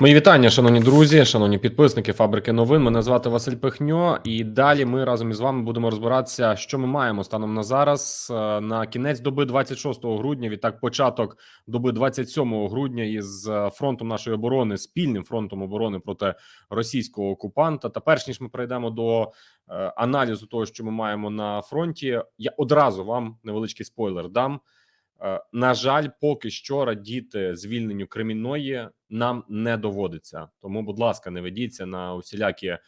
Мої вітання, шановні друзі, шановні підписники фабрики новин. Мене звати Василь Пихньо, і далі ми разом із вами будемо розбиратися, що ми маємо станом на зараз е, на кінець доби 26 грудня. Відтак, початок доби 27 грудня із е, фронтом нашої оборони, спільним фронтом оборони проти російського окупанта. Та перш ніж ми перейдемо до е, аналізу того, що ми маємо на фронті, я одразу вам невеличкий спойлер дам. Е, На жаль, поки що радіти звільненню кримінної нам не доводиться. Тому, будь ласка, не ведіться на усілякі е,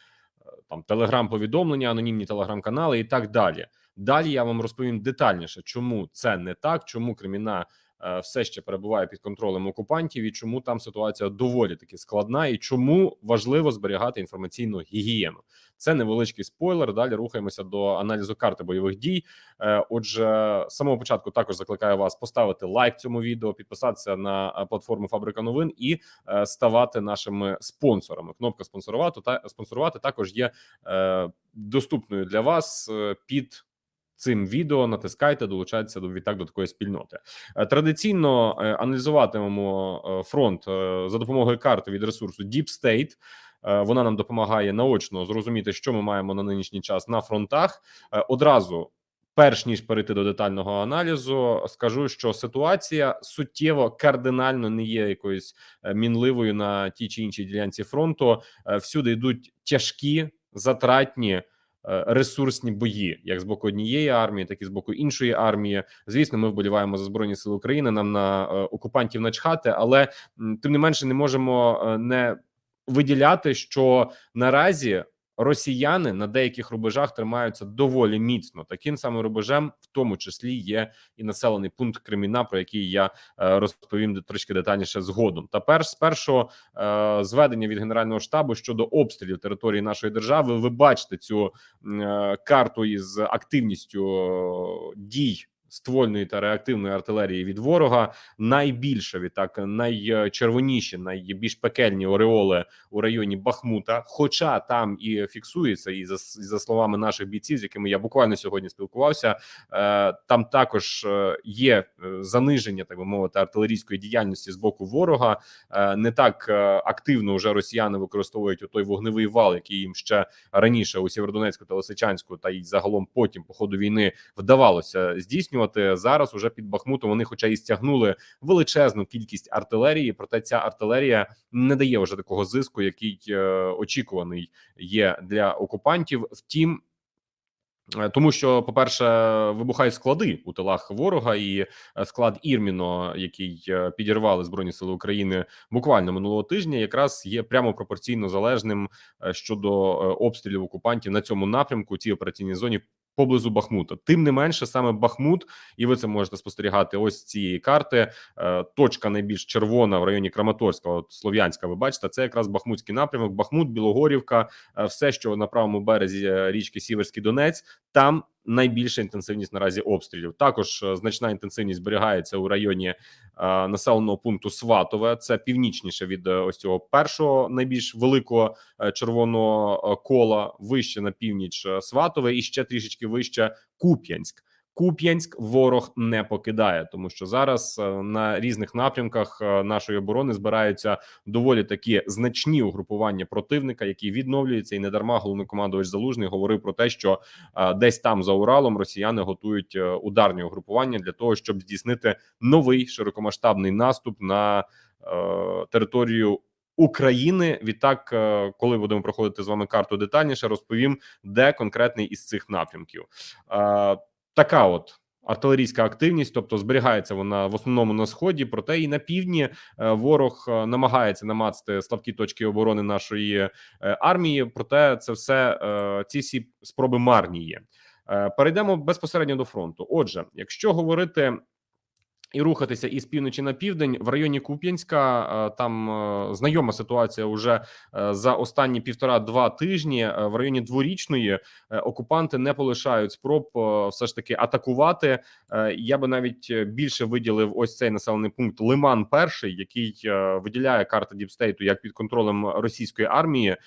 там телеграм-повідомлення, анонімні телеграм-канали і так далі. Далі я вам розповім детальніше, чому це не так, чому Креміна е, все ще перебуває під контролем окупантів, і чому там ситуація доволі таки складна, і чому важливо зберігати інформаційну гігієну. Це невеличкий спойлер. Далі рухаємося до аналізу карти бойових дій. Е, Отже, з самого початку також закликаю вас поставити лайк цьому відео, підписатися на е, платформу Фабрика новин і е, ставати нашими спонсорами. Кнопка спонсорувати та спонсорувати також є е, доступною для вас е, під. Цим відео натискайте, долучайтеся до відтак до такої спільноти. Е, Традиційно е, аналізуватимемо е, фронт за допомогою карти від ресурсу Deep State. Вона нам допомагає наочно зрозуміти, що ми маємо на нинішній час на фронтах. Одразу перш ніж перейти до детального аналізу, скажу, що ситуація суттєво кардинально не є якоюсь мінливою на тій чи іншій ділянці фронту. Всюди йдуть тяжкі затратні. Е, Ресурсні бої, як з боку однієї армії, так і з боку іншої армії. Звісно, ми вболіваємо за збройні сили України. Нам на е, окупантів начхати, але тим не менше не можемо е, не виділяти, що наразі росіяни на деяких рубежах тримаються доволі міцно. Таким самим рубежем, в тому числі, є і населений пункт Креміна, про який я е, розповім трішки детальніше згодом. Та перш спершу е, зведення від генерального штабу щодо обстрілів території нашої держави. Ви бачите цю е, карту із активністю дій. Ствольної та реактивної артилерії від ворога найбільше відтак найчервоніші, найбільш пекельні ореоли у районі Бахмута. Хоча там і фіксується, і за, і за словами наших бійців, з якими я буквально сьогодні спілкувався, е, там також е, є е, заниження, так би мовити, артилерійської діяльності з боку ворога. Не так активно вже росіяни використовують той вогневий вал, який їм ще раніше у Сєвєродонецьку та Лисичанську, та й загалом потім по ходу війни вдавалося здійснювати зараз. Уже під Бахмутом вони, хоча і стягнули величезну кількість артилерії, проте ця артилерія не дає вже такого зиску, який е, очікуваний є для окупантів. Втім. е, Тому що, по-перше, вибухають склади у тилах ворога, і е, склад Ірміно, який підірвали збройні сили України буквально минулого тижня, якраз є прямо пропорційно залежним щодо обстрілів окупантів на цьому напрямку, цій операційній зоні поблизу Бахмута. Тим не менше, саме Бахмут, і ви це можете спостерігати. Ось цієї карти. Е, Точка найбільш червона в районі Краматорська, от Слов'янська. Ви бачите, це якраз Бахмутський напрямок. Бахмут, Білогорівка, е, все, що на правому березі е, річки Сіверський Донець, там. Найбільша інтенсивність наразі обстрілів. Також е, значна інтенсивність зберігається у районі е, населеного пункту Сватове. Це північніше від е, ось цього першого найбільш великого червоного кола, вище на північ Сватове, і ще трішечки вище Куп'янськ. Куп'янськ ворог не покидає, тому що зараз е, на різних напрямках е, нашої оборони збираються доволі такі значні угрупування противника, які відновлюються, і недарма головнокомандувач Залужний говорив про те, що е, десь там за Уралом росіяни готують ударні угрупування для того, щоб здійснити новий широкомасштабний наступ на територію. України відтак, коли будемо проходити з вами карту детальніше, розповім, де конкретний із цих напрямків. Така от артилерійська активність, тобто зберігається вона в основному на сході, проте і на півдні е, ворог е, намагається намацати слабкі точки оборони нашої е, армії. Проте це все ці всі спроби марні є. Перейдемо безпосередньо до фронту. Отже, якщо говорити. І рухатися із півночі на південь в районі Куп'янська. е, Там е, знайома ситуація уже е, за останні півтора-два тижні. В районі дворічної окупанти не полишають спроб все ж таки атакувати. Я би навіть більше виділив ось цей населений пункт Лиман, перший, який виділяє карта Діпстейту як під контролем російської армії.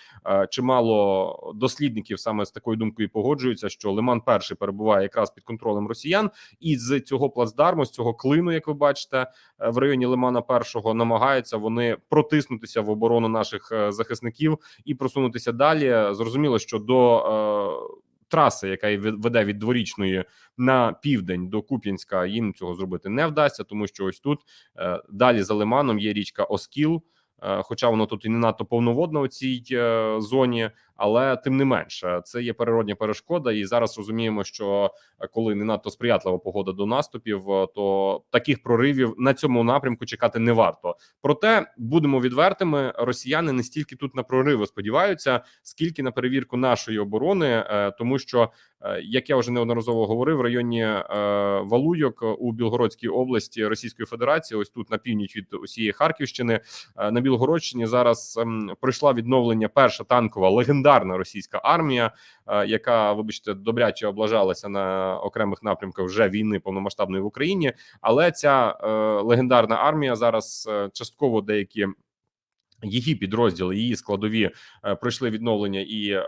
Чимало дослідників саме з такою думкою погоджуються, що Лиман перший перебуває якраз під контролем росіян, і з цього плацдарму, з цього клину як ви бачите, е, в районі Лимана Першого намагаються вони протиснутися в оборону наших е, захисників і просунутися далі. Зрозуміло, що до е, траси, яка веде від дворічної на південь до Куп'янська, їм цього зробити не вдасться, тому що ось тут далі за Лиманом є річка Оскіл. Хоча воно тут і не надто повноводно у цій зоні, але тим не менше, це є природня перешкода. І зараз розуміємо, що е, коли не надто сприятлива погода до наступів, е, то таких проривів на цьому напрямку чекати не варто. Проте будемо відвертими. Росіяни не стільки тут на прориви сподіваються, скільки на перевірку нашої оборони, е, тому що як я вже неодноразово говорив, в районі Валуйок у Білгородській області Російської Федерації, ось тут на північ від усієї Харківщини, на Білгородщині зараз ем, пройшла відновлення перша танкова легендарна російська армія, е, яка, вибачте, добряче облажалася на окремих напрямках вже війни повномасштабної в Україні. Але ця е, легендарна армія зараз е, частково деякі. Її підрозділи, її складові е, пройшли відновлення і е,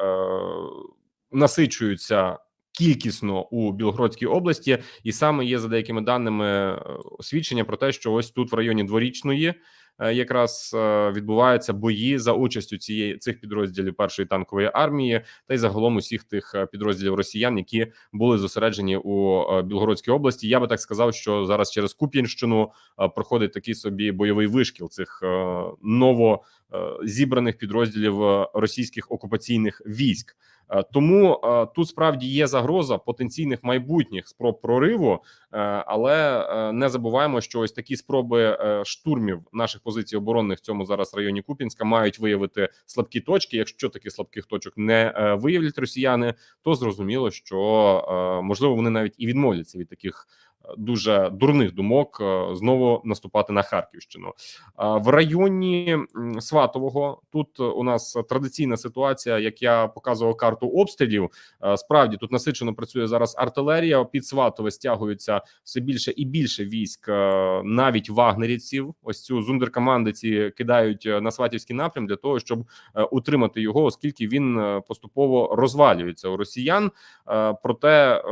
насичуються кількісно у Білгородській області, і саме є за деякими даними свідчення про те, що ось тут в районі дворічної якраз е, відбуваються бої за участю цієї цих підрозділів першої танкової армії, та й загалом усіх тих е, підрозділів росіян, які були зосереджені у е, Білгородській області. Я би так сказав, що зараз через Куп'янщину е, проходить такий собі бойовий вишкіл цих е, ново е, зібраних підрозділів е, російських окупаційних військ. Е, Тому е, тут справді є загроза потенційних майбутніх спроб прориву, е, але е, не забуваємо, що ось такі спроби е, штурмів наших позицій оборонних в цьому зараз районі Купінська мають виявити слабкі точки. Якщо таких слабких точок не е, виявлять росіяни, то зрозуміло, що е, можливо вони навіть і відмовляться від таких. Дуже дурних думок е, знову наступати на Харківщину в районі Сватового. Тут у нас традиційна ситуація, як я показував карту обстрілів. Е, Справді тут насичено працює зараз артилерія. Під Сватове стягується все більше і більше військ, е, навіть вагнерівців. Ось цю зундеркомандиці кидають на сватівський напрям для того, щоб утримати його, оскільки він поступово розвалюється у росіян. Проте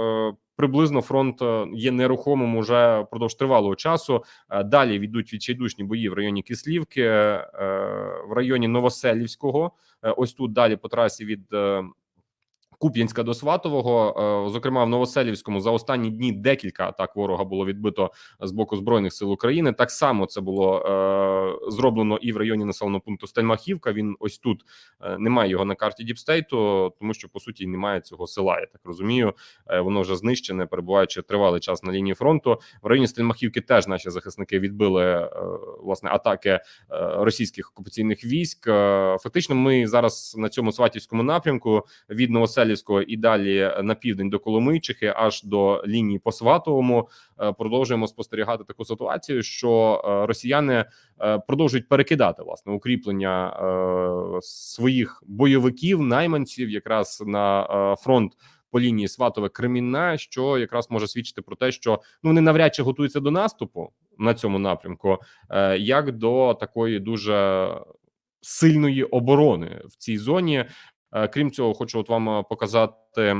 приблизно фронт е, є нерухомим уже впродовж тривалого часу. Е, Далі йдуть відчайдушні бої в районі Кислівки, е, в районі Новоселівського. Ось тут далі по трасі від Куп'янська до Сватового. Зокрема, в Новоселівському за останні дні декілька атак ворога було відбито з боку збройних сил України. Так само це було зроблено і в районі населеного пункту Стельмахівка. Він ось тут е, немає його на карті Діпстейту, тому що по суті немає цього села. Я так розумію. Е, воно вже знищене, перебуваючи тривалий час на лінії фронту. В районі Стельмахівки теж наші захисники відбили е, власне атаки російських окупаційних військ. Фактично, ми зараз на цьому сватівському напрямку від Новоселівського і далі на південь до Коломийчихи, аж до лінії по Сватовому, продовжуємо спостерігати таку ситуацію, що е, росіяни е, продовжують перекидати власне укріплення е, своїх бойовиків, найманців, якраз на е, фронт. По лінії Сватове Кремінна, що якраз може свідчити про те, що ну вони навряд чи готуються до наступу на цьому напрямку, е, як до такої дуже сильної оборони в цій зоні. Е, Крім цього, хочу от вам е, показати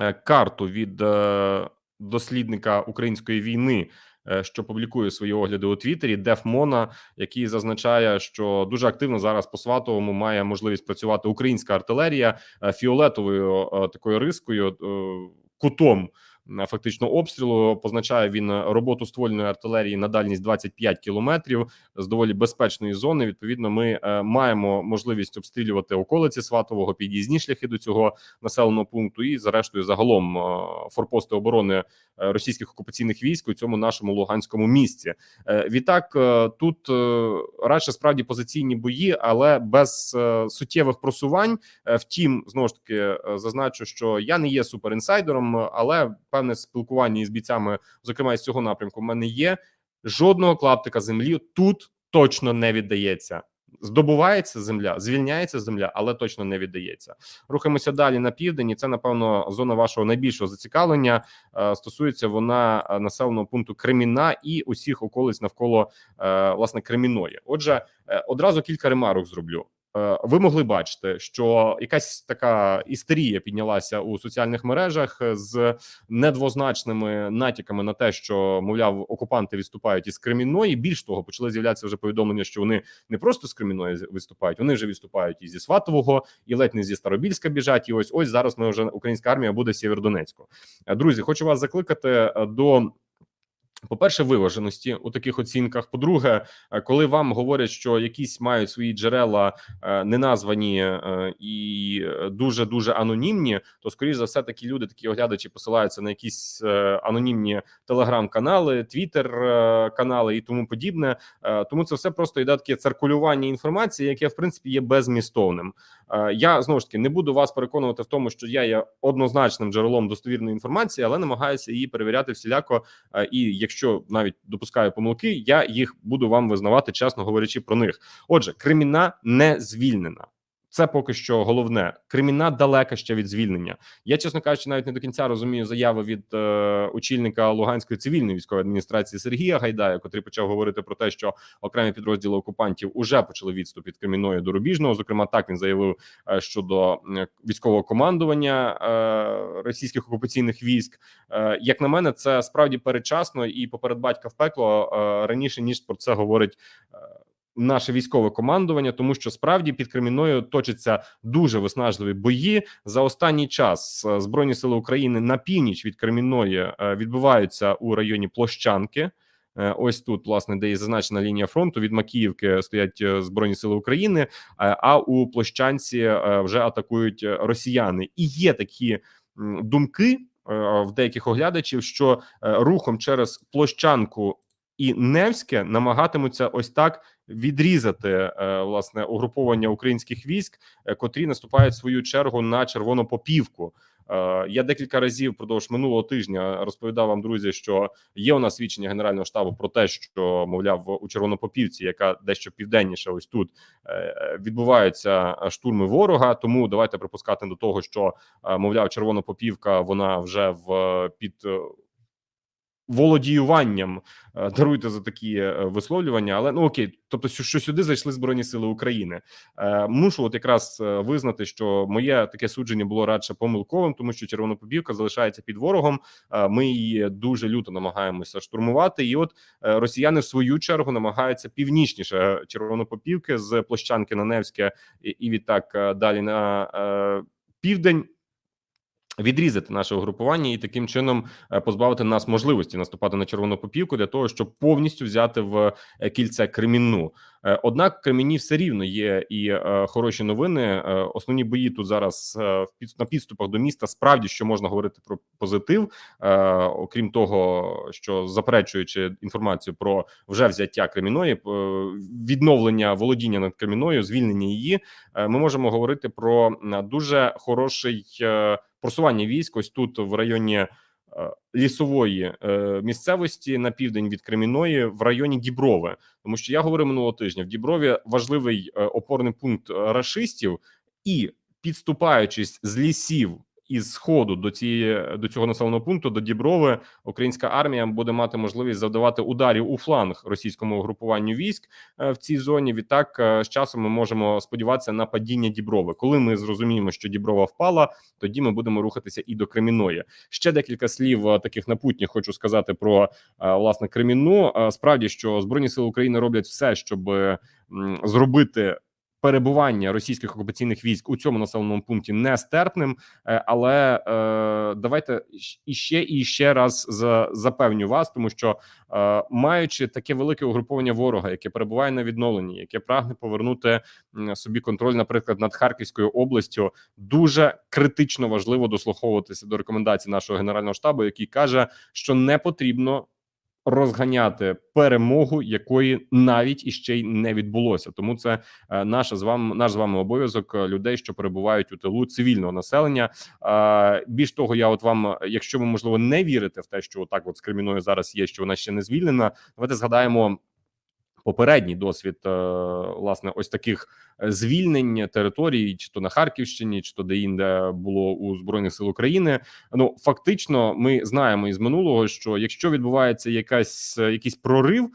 е, карту від е, дослідника української війни. е, Що публікує свої огляди у Твіттері, Дефмона, який зазначає, що дуже активно зараз по сватовому має можливість працювати українська артилерія е, фіолетовою е, такою рискою, кутом фактично обстрілу. Позначає він роботу ствольної артилерії на дальність 25 кілометрів з доволі безпечної зони. Відповідно, ми е, маємо можливість обстрілювати околиці Сватового, під'їзні шляхи до цього населеного пункту, і зрештою, загалом е, форпости оборони е, російських окупаційних військ у цьому нашому луганському місці. Е, Відтак е, тут е, радше справді позиційні бої, але без е, суттєвих просувань. Е, Втім, знову ж таки е, зазначу, що я не є суперінсайдером, але певне спілкування із бійцями, зокрема із цього напрямку, в мене є. Жодного клаптика землі тут точно не віддається. Здобувається земля, звільняється земля, але точно не віддається. Рухаємося далі на південь. Це напевно зона вашого найбільшого зацікавлення. Е, Стосується вона е, населеного пункту Креміна і усіх околиць навколо е, власне Креміної. Отже, одразу кілька ремарок зроблю. Е, ви могли бачити, що якась така істерія піднялася у соціальних мережах з недвозначними натяками на те, що мовляв окупанти відступають із Кремінної. Більш того, почали з'являтися вже повідомлення, що вони не просто з Кремінної виступають, вони вже відступають і зі Сватового, і ледь не зі Старобільська біжать. І ось ось зараз ми вже українська армія буде в Сєвєродонецьку. Е, Друзі, хочу вас закликати е, до. По-перше, виваженості у таких оцінках. По-друге, е, коли вам говорять, що якісь мають свої джерела е, неназвані е, і дуже дуже анонімні, то скоріш за все такі люди, такі оглядачі, посилаються на якісь анонімні телеграм-канали, твіттер-канали і тому подібне. Тому це все просто йде таке циркулювання інформації, яке в принципі є безмістовним. Я знову ж таки не буду вас переконувати в тому, що я є однозначним джерелом достовірної інформації, але намагаюся її перевіряти всіляко. І якщо навіть допускаю помилки, я їх буду вам визнавати, чесно говорячи про них. Отже, криміна не звільнена. Це поки що головне. Криміна далека ще від звільнення. Я, чесно кажучи, навіть не до кінця розумію заяви від е, очільника Луганської цивільної військової адміністрації Сергія Гайдая, котрий почав говорити про те, що окремі підрозділи окупантів уже почали відступ від Кремінної до Рубіжного. Зокрема, так він заявив е, щодо е, військового командування е, російських окупаційних військ. Е, як на мене, це справді передчасно і поперед батька в пекло е, раніше ніж про це говорить. е, Наше військове командування, тому що справді під Кремінною точаться дуже виснажливі бої за останній час. е, Збройні сили України на північ від Кремінної е, відбуваються у районі Площанки. Е, Ось тут, власне, де є зазначена лінія фронту. Від Макіївки стоять збройні сили України. А у площанці вже атакують росіяни. І є такі думки в деяких оглядачів, що рухом через площанку і Невське намагатимуться ось так відрізати е, власне угруповання українських військ, е, котрі наступають в свою чергу на червону попівку. Е, Я декілька разів впродовж минулого тижня розповідав вам, друзі, що є у нас свідчення генерального штабу про те, що мовляв у Червонопопівці, яка дещо південніше, ось тут відбуваються штурми ворога. Тому давайте припускати до того, що мовляв, Червонопопівка вона вже в під володіюванням. Е, Даруйте за такі е, висловлювання, але ну окей, тобто, що сюди зайшли збройні сили України. Е, Мушу от якраз визнати, що моє таке судження було радше помилковим, тому що Червонопопівка залишається під ворогом. Ми її дуже люто намагаємося штурмувати. І от росіяни в свою чергу намагаються північніше Червонопопівки з площанки на Невське і, відтак далі на південь. Відрізати наше угрупування і таким чином е, позбавити нас можливості наступати на червону попівку для того, щоб повністю взяти в е, кільце Кремінну. Е, Однак в Кремінні все рівно є і хороші новини. Основні бої тут зараз в на підступах до міста. Справді що можна говорити про позитив, окрім того, що заперечуючи інформацію про вже взяття Креміної, відновлення володіння над Креміною, звільнення її, ми можемо говорити про дуже хороший просування військ. Ось тут в районі е, лісової е, місцевості на південь від Креміної, в районі Діброве. Тому що я говорив минулого тижня в Діброві важливий е, опорний пункт рашистів, і підступаючись з лісів із сходу до цієї до цього населеного пункту до Діброви, українська армія буде мати можливість завдавати ударів у фланг російському угрупуванню військ е, в цій зоні. Відтак е, з часом ми можемо сподіватися на падіння Діброви. Коли ми зрозуміємо, що Діброва впала, тоді ми будемо рухатися і до Креміної. Ще декілька слів е, таких напутніх хочу сказати про власне Кремінну. Е, Справді, що збройні сили України роблять все, щоб зробити. Перебування російських окупаційних військ у цьому населеному пункті нестерпним, Е, але е, давайте іще і ще раз за, запевню вас, тому що е, маючи таке велике угруповання ворога, яке перебуває на відновленні, яке прагне повернути собі контроль, наприклад, над Харківською областю, дуже критично важливо дослуховуватися до рекомендацій нашого генерального штабу, який каже, що не потрібно. Розганяти перемогу, якої навіть іще й не відбулося, тому це е, наша з вами наш з вами обов'язок е, людей, що перебувають у тилу цивільного населення. Більш того, я от вам, якщо ви можливо не вірите в те, що отак от з Креміною зараз є, що вона ще не звільнена. Давайте згадаємо попередній досвід е, власне ось таких е, звільнень територій, чи то на Харківщині, чи то де інде було у збройних сил України. Ну фактично, ми знаємо із минулого, що якщо відбувається якась е, якийсь прорив,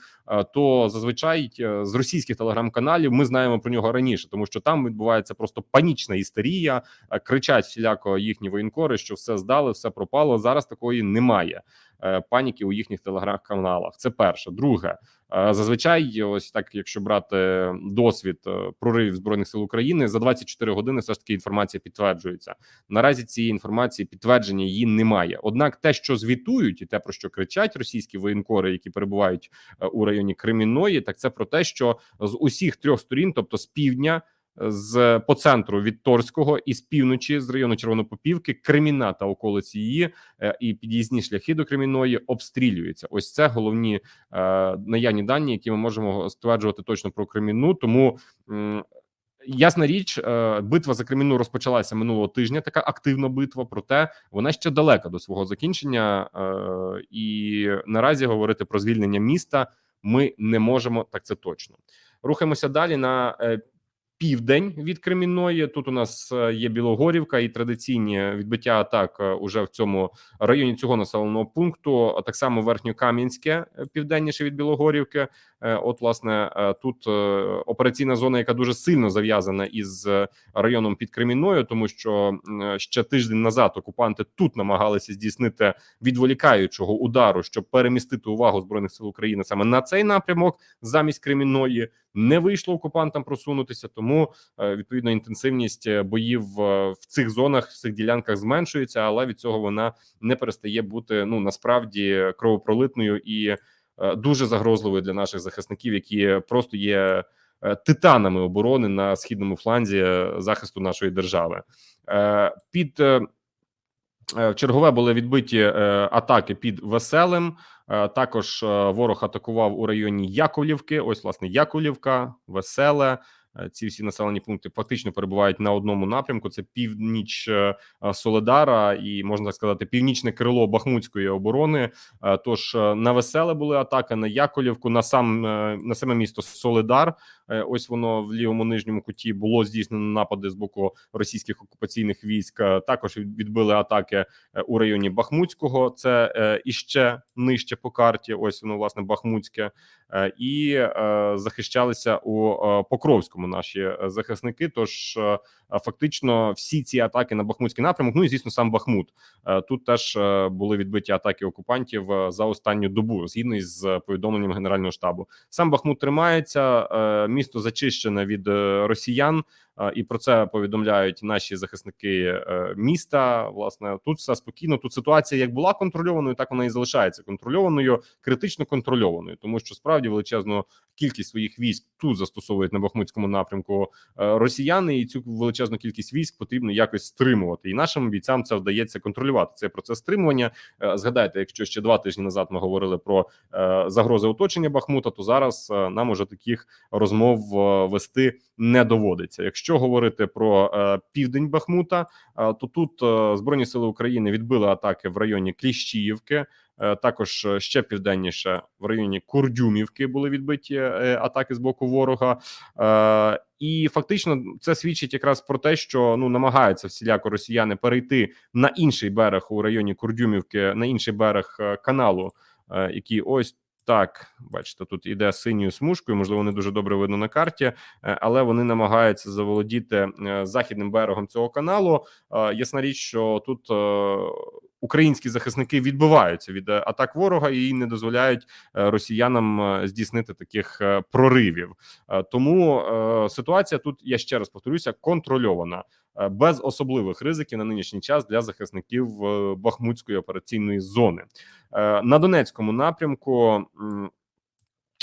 то зазвичай з російських телеграм-каналів ми знаємо про нього раніше, тому що там відбувається просто панічна істерія, кричать всіляко їхні воєнкори, що все здали, все пропало. Зараз такої немає паніки у їхніх телеграм-каналах. Це перше. Друге, зазвичай, ось так, якщо брати досвід е, проривів збройних сил України, за 24 години все ж таки інформація підтверджується. Наразі цієї інформації підтвердження її немає. Однак, те, що звітують, і те про що кричать російські воєнкори, які перебувають е, у районі Кремінної, так це про те, що з усіх трьох сторін, тобто з півдня. З по центру від Торського і з півночі з району Червонопопівки, Креміна та околиці її е, і під'їзні шляхи до Кремінної обстрілюються. Ось це головні е, наявні дані, які ми можемо стверджувати точно про Креміну. Тому м, ясна річ, е, битва за Креміну розпочалася минулого тижня. Така активна битва, проте вона ще далека до свого закінчення, е, і наразі говорити про звільнення міста ми не можемо. Так це точно. Рухаємося далі на е, південь від Кремінної. Тут у нас е, є Білогорівка і традиційні відбиття атак е, уже в цьому районі цього населеного пункту. Так само Верхньокам'янське е, південніше від Білогорівки. Е, От, власне, е, тут е, операційна зона, яка дуже сильно зав'язана із районом під Кремінною, тому що ще тиждень назад окупанти тут намагалися здійснити відволікаючого удару, щоб перемістити увагу збройних сил України саме на цей напрямок замість Кремінної. Не вийшло окупантам просунутися, тому відповідно інтенсивність боїв в цих зонах, в цих ділянках зменшується, але від цього вона не перестає бути ну насправді кровопролитною і дуже загрозливою для наших захисників, які просто є е, титанами оборони на східному фланзі е, захисту нашої держави. Е, Під е, е, чергове були відбиті е, атаки під веселим. Е, Також е, ворог атакував у районі Яковлівки. Ось власне Яковлівка, Веселе. Е, Ці всі населені пункти фактично перебувають на одному напрямку. Це північ е, е, Соледара і можна так сказати, північне крило Бахмутської оборони. Тож на веселе були атаки на Яковлівку, на сам на саме місто Соледар. Ось воно в лівому нижньому куті було здійснено напади з боку російських окупаційних військ. Також відбили атаки у районі Бахмутського. Це іще нижче по карті. Ось воно власне Бахмутське, і захищалися у е, Наші е, захисники. Тож е, фактично всі ці атаки на Бахмутський напрямок. Ну і звісно, сам Бахмут. Е, Тут теж е, були відбиті атаки окупантів е, за останню добу, згідно е, повідомленням Генерального штабу. Сам Бахмут тримається, е, місто зачищене від е, росіян. Е, І про це повідомляють наші захисники е, міста. Власне, тут все спокійно. Тут ситуація як була контрольованою, так вона і залишається контрольованою, критично контрольованою, тому що справді величезну кількість своїх військ тут застосовують на Бахмутському напрямку е, росіяни, і цю величезну кількість військ потрібно якось стримувати. І нашим бійцям це вдається контролювати цей процес стримування. Згадайте, якщо ще два тижні назад ми говорили про загрози оточення Бахмута, то зараз нам уже таких розмов вести не доводиться. Якщо говорити про е, південь Бахмута, е, то тут е, збройні сили України відбили атаки в районі Кліщіївки. Е, Також е, ще південніше в районі Курдюмівки були відбиті е, атаки з боку ворога, і фактично це свідчить якраз про те, що ну намагаються всіляко росіяни перейти на інший берег у районі Курдюмівки, на інший берег каналу, який ось так бачите, тут іде синьою смужкою. Можливо, не дуже добре видно на карті, е, але вони намагаються заволодіти е, західним берегом цього каналу. Е, Ясна річ, що тут українські захисники відбиваються від атак ворога і не дозволяють росіянам здійснити таких проривів. Тому ситуація тут я ще раз повторюся контрольована без особливих ризиків на нинішній час для захисників е, Бахмутської операційної зони. Е, На Донецькому напрямку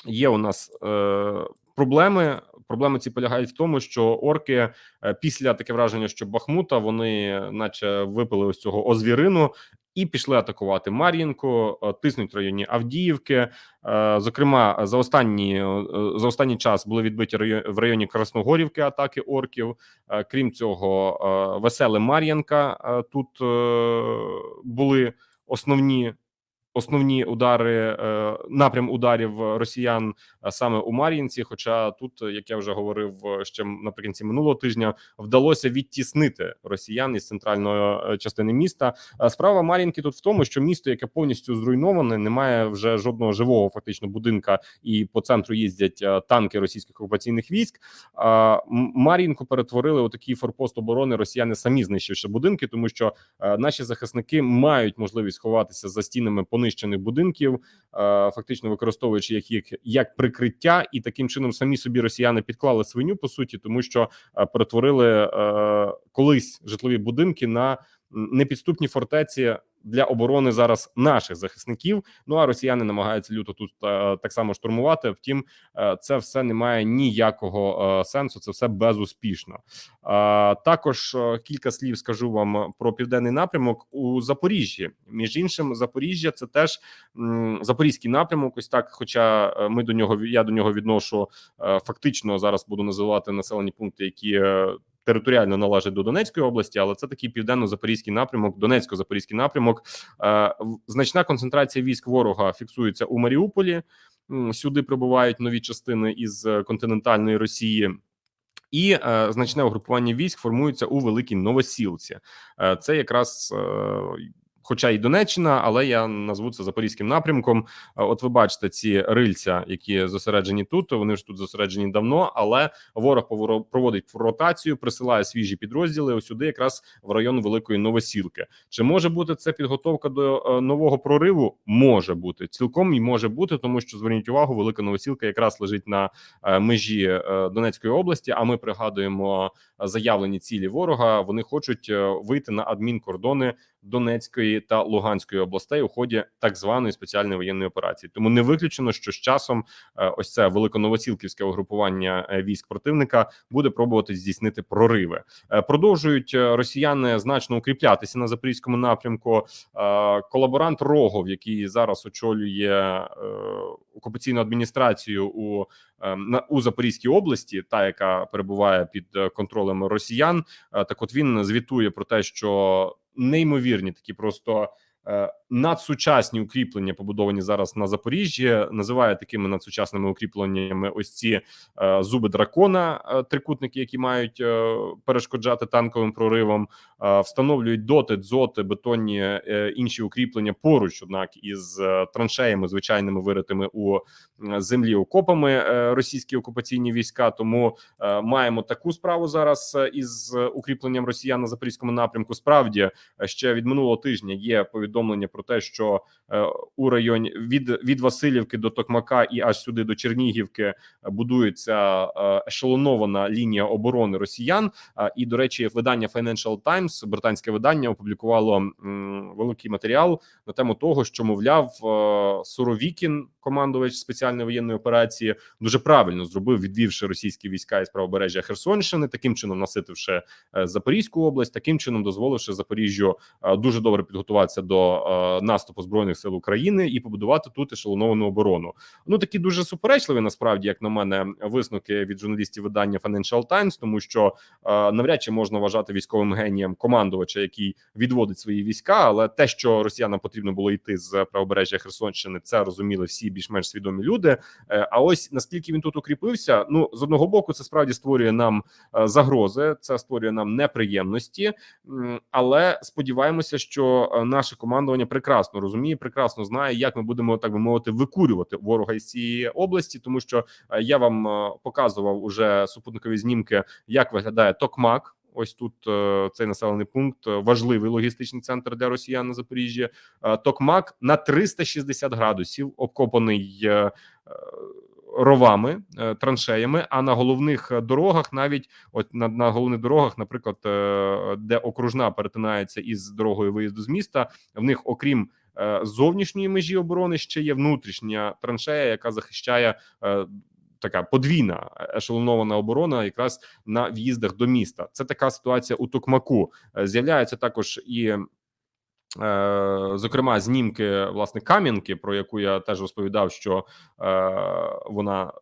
є у нас е, проблеми. Проблеми ці полягають в тому, що орки е, після таке враження, що Бахмута вони, наче, випили ось цього озвірину. І пішли атакувати Мар'їнку, е, тиснуть районі Авдіївки. Е, Зокрема, за останні е, за останній час були відбиті в районі Красногорівки атаки орків. Крім цього, веселе Мар'янка тут були основні основні удари, е, напрям ударів росіян е, саме у Мар'їнці. Хоча тут, е, як я вже говорив ще наприкінці минулого тижня, вдалося відтіснити росіян із центральної частини міста. Справа Мар'їнки тут в тому, що місто, яке повністю зруйноване, немає вже жодного живого фактично будинка, і по центру їздять танки російських окупаційних військ. Мар'їнку перетворили у такий форпост оборони. Росіяни самі знищивши будинки, тому що наші захисники мають можливість ховатися за стінами понищених будинків, е, фактично використовуючи їх як, як прикриття, і таким чином самі собі росіяни підклали свиню по суті, тому що е, перетворили е, колись житлові будинки на непідступні фортеці для оборони зараз наших захисників. Ну а росіяни намагаються люто тут е, так само штурмувати. Втім, е, це все не має ніякого е, сенсу. Це все безуспішно. Також кілька слів скажу вам про південний напрямок у Запоріжжі. Між іншим, Запоріжжя це теж запорізький напрямок. Ось так. Хоча ми до нього я до нього відношу фактично зараз буду називати населені пункти, які. Територіально належить до Донецької області, але це такий південно-запорізький напрямок, Донецько-запорізький напрямок. Е, значна концентрація військ ворога фіксується у Маріуполі. Сюди прибувають нові частини із континентальної Росії. І е, значне угрупування військ формується у Великій Новосілці. Е, це якраз, е, хоча і Донеччина, але я назву це запорізьким напрямком. Е, от ви бачите ці рильця, які зосереджені тут. Вони ж тут зосереджені давно, але ворог проводить ротацію, присилає свіжі підрозділи. Ось сюди, якраз в район Великої Новосілки. Чи може бути це підготовка до е, нового прориву? Може бути цілком і може бути, тому що зверніть увагу, велика новосілка якраз лежить на е, межі Донецької області. А ми пригадуємо заявлені цілі ворога. Вони хочуть вийти на адмінкордони Донецької та Луганської областей у ході так званої спеціальної воєнної операції. Тому не виключено, що з часом е, ось це великоновосілківське угрупування е, військ противника буде пробувати здійснити прориви. Е, Продовжують росіяни значно укріплятися на запорізькому напрямку. Колаборант Рогов, який зараз очолює окупаційну адміністрацію у у Запорізькій області, та яка перебуває під контролем росіян. Так, от він звітує про те, що неймовірні такі просто. Надсучасні укріплення побудовані зараз на Запоріжжі, називає такими надсучасними укріпленнями ось ці е, зуби дракона, е, трикутники, які мають е, перешкоджати танковим проривам, е, встановлюють доти, дзоти, бетонні е, інші укріплення поруч, однак із е, траншеями звичайними виритими у е, землі окопами е, російські окупаційні війська. Тому е, маємо таку справу зараз е, із укріпленням росіян на запорізькому напрямку. Справді е, ще від минулого тижня є повідомлення про те, що е, у районі від від Васильівки до Токмака і аж сюди до Чернігівки е, будується е, ешелонована лінія оборони росіян. І до речі, видання Financial Times, британське видання, опублікувало великий матеріал на тему того, що мовляв Суровікін, командувач спеціальної воєнної операції, дуже правильно зробив, відвівши російські війська із правобережжя Херсонщини, таким чином наситивши Запорізьку область, таким чином дозволивши Запоріжжю дуже добре підготуватися до наступу збройних сил України і побудувати тут ешелоновану оборону. Ну такі дуже суперечливі, насправді, як на мене, висновки від журналістів видання Financial Times, тому що е, навряд чи можна вважати військовим генієм командувача, який відводить свої війська. Але те, що росіянам потрібно було йти з правобережжя Херсонщини, це розуміли всі більш-менш свідомі люди. Е, а ось наскільки він тут укріпився, ну з одного боку, це справді створює нам е, загрози, це створює нам неприємності. Але сподіваємося, що наше командування прекрасно розуміє, прекрасно знає, як ми будемо так би мовити викурювати ворога із цієї області, тому що е, я вам е, показував уже супутникові знімки, як виглядає Токмак. Ось тут е, цей населений пункт важливий логістичний центр для росіян на Запоріжжі. Токмак на 360 градусів обкопаний ровами, е, траншеями. А на головних е, дорогах, навіть от на, на головних дорогах, наприклад, е, де окружна перетинається із дорогою виїзду з міста, в них, окрім зовнішньої межі оборони, ще є внутрішня траншея, яка захищає. Така подвійна ешелонована оборона, якраз на в'їздах до міста. Це така ситуація у Токмаку. З'являються також і зокрема знімки власне Кам'янки, про яку я теж розповідав, що е, вона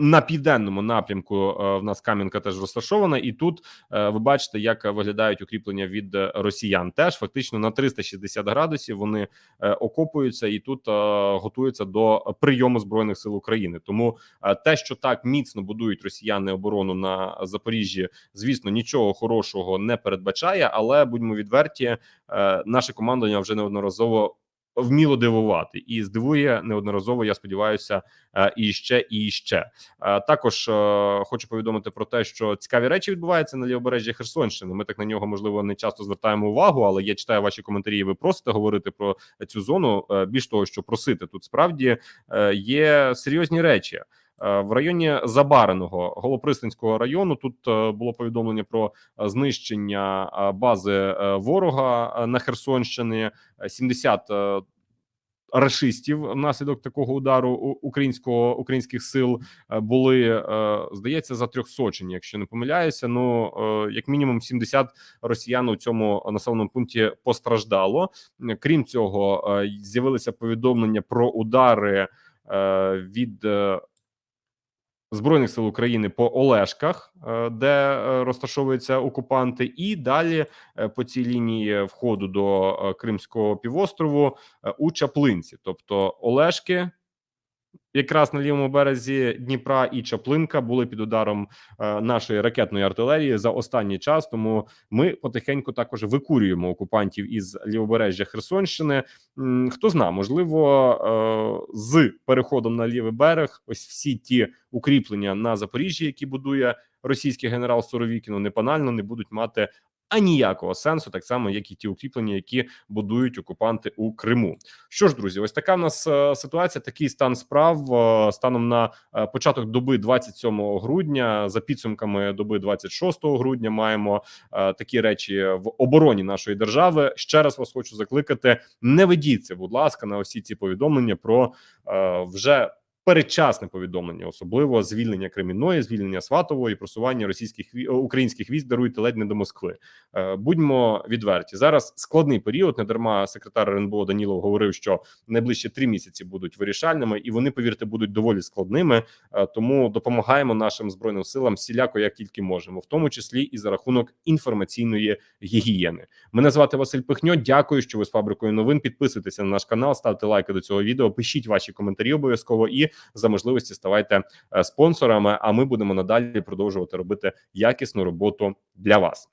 на південному напрямку е, в нас Кам'янка теж розташована, і тут е, ви бачите, як виглядають укріплення від росіян. Теж фактично на 360 градусів вони е, окопуються і тут готуються до прийому збройних сил України. Тому те, що так міцно будують росіяни оборону на Запоріжжі, звісно, нічого хорошого не передбачає. Але будьмо відверті, наше командування вже неодноразово вміло дивувати і здивує неодноразово. Я сподіваюся, е, і ще і ще. Е, Також е, хочу повідомити про те, що цікаві речі відбуваються на лівобережжі Херсонщини. Ми так на нього можливо не часто звертаємо увагу, але я читаю ваші коментарі. Ви просите говорити про цю зону. Більш того, що просити тут справді є серйозні речі. Е, В районі Забареного Голопристанського району тут е, було повідомлення про е, знищення бази ворога на Херсонщині. Е, 70 е, рашистів внаслідок такого удару українського українських сил були здається за трьохсочені, якщо не помиляюся. Ну як мінімум 70 росіян у цьому населеному пункті постраждало. Крім цього, з'явилися повідомлення про удари від. Збройних сил України по Олешках, е, де е, розташовуються окупанти, і далі е, по цій лінії входу до Кримського півострову у Чаплинці, тобто Олешки. Якраз на лівому березі Дніпра і Чаплинка були під ударом е, нашої ракетної артилерії за останній час. Тому ми потихеньку також викурюємо окупантів із лівобережжя Херсонщини. Хто зна, можливо, е, з переходом на лівий берег, ось всі ті укріплення на Запоріжжі, які будує російський генерал Суровікіно, непанально не будуть мати аніякого сенсу, так само як і ті укріплення, які будують окупанти у Криму. Що ж, друзі, ось така в нас е, ситуація. Такий стан справ е, станом на е, початок доби 27 грудня. За підсумками доби 26 грудня маємо такі речі в обороні нашої держави. Ще раз вас хочу закликати: не ведіться, будь ласка, на усі ці повідомлення про вже. Передчасне повідомлення, особливо звільнення Кремінної, звільнення Сватової, просування російських українських військ даруйте ледь не до Москви. Е, Будьмо відверті. Зараз складний період. Не дарма секретар РНБО Данілов говорив, що найближчі три місяці будуть вирішальними, і вони, повірте, будуть доволі складними. Е, Тому допомагаємо нашим збройним силам всіляко, як тільки можемо, в тому числі і за рахунок інформаційної гігієни. Мене звати Василь Пихньо. Дякую, що ви з фабрикою новин. Підписуйтеся на наш канал, ставте лайки до цього відео. Пишіть ваші коментарі обов'язково і за можливості ставайте е, спонсорами. А ми будемо надалі продовжувати робити якісну роботу для вас.